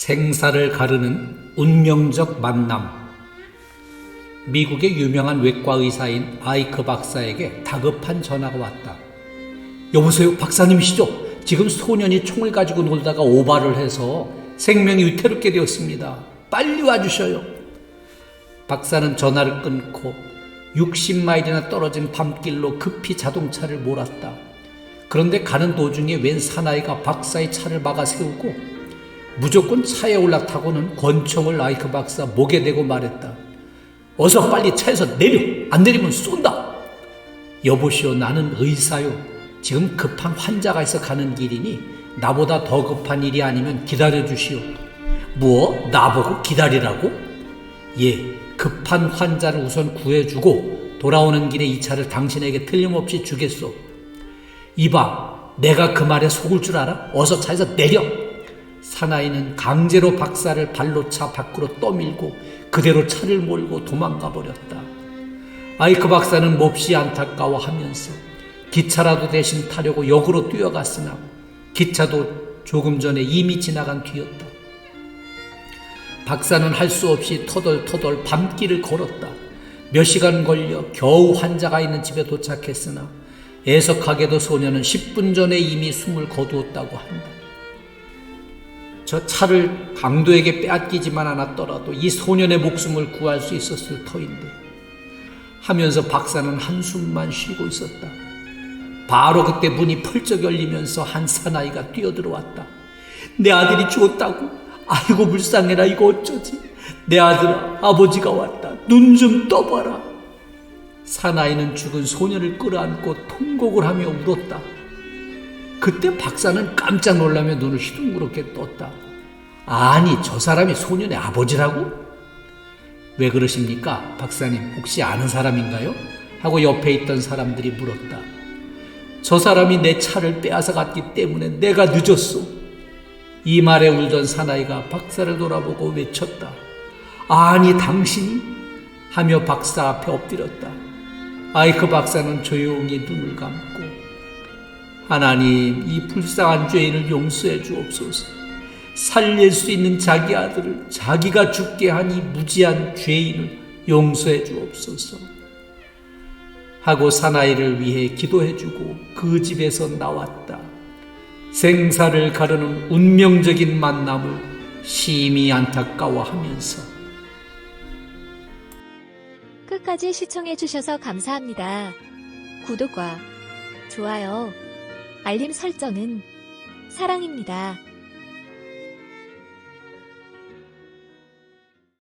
생사를 가르는 운명적 만남. 미국의 유명한 외과 의사인 아이크 박사에게 다급한 전화가 왔다. 여보세요, 박사님이시죠? 지금 소년이 총을 가지고 놀다가 오바를 해서 생명이 위태롭게 되었습니다. 빨리 와주셔요. 박사는 전화를 끊고 60마일이나 떨어진 밤길로 급히 자동차를 몰았다. 그런데 가는 도중에 웬 사나이가 박사의 차를 막아 세우고 무조건 차에 올라타고는 권총을 아이크 박사 목에 대고 말했다. 어서 빨리 차에서 내려! 안 내리면 쏜다! 여보시오, 나는 의사요. 지금 급한 환자가 있어 가는 길이니 나보다 더 급한 일이 아니면 기다려 주시오. 뭐? 나보고 기다리라고? 예, 급한 환자를 우선 구해주고 돌아오는 길에 이 차를 당신에게 틀림없이 주겠소. 이봐, 내가 그 말에 속을 줄 알아? 어서 차에서 내려! 사나이는 강제로 박사를 발로 차 밖으로 떠밀고 그대로 차를 몰고 도망가 버렸다. 아이크 박사는 몹시 안타까워하면서 기차라도 대신 타려고 역으로 뛰어갔으나 기차도 조금 전에 이미 지나간 뒤였다. 박사는 할 수 없이 터덜터덜 밤길을 걸었다. 몇 시간 걸려 겨우 환자가 있는 집에 도착했으나 애석하게도 소녀는 10분 전에 이미 숨을 거두었다고 한다. 저 차를 강도에게 빼앗기지만 않았더라도 이 소년의 목숨을 구할 수 있었을 터인데 하면서 박사는 한숨만 쉬고 있었다. 바로 그때 문이 펄쩍 열리면서 한 사나이가 뛰어들어왔다. 내 아들이 죽었다고? 아이고 불쌍해라 이거 어쩌지? 내 아들아 아버지가 왔다. 눈 좀 떠봐라. 사나이는 죽은 소년을 끌어안고 통곡을 하며 울었다. 그때 박사는 깜짝 놀라며 눈을 휘둥그렇게 떴다. 아니, 저 사람이 소년의 아버지라고? 왜 그러십니까? 박사님, 혹시 아는 사람인가요? 하고 옆에 있던 사람들이 물었다. 저 사람이 내 차를 빼앗아 갔기 때문에 내가 늦었소. 이 말에 울던 사나이가 박사를 돌아보고 외쳤다. 아니, 당신이? 하며 박사 앞에 엎드렸다. 아이크 박사는 조용히 눈을 감고 하나님, 이 불쌍한 죄인을 용서해 주옵소서. 살릴 수 있는 자기 아들을 자기가 죽게 하니 무지한 죄인을 용서해 주옵소서. 하고 사나이를 위해 기도해 주고 그 집에서 나왔다. 생사를 가르는 운명적인 만남을 심히 안타까워하면서 끝까지 시청해 주셔서 감사합니다. 구독과 좋아요, 알림 설정은 사랑입니다.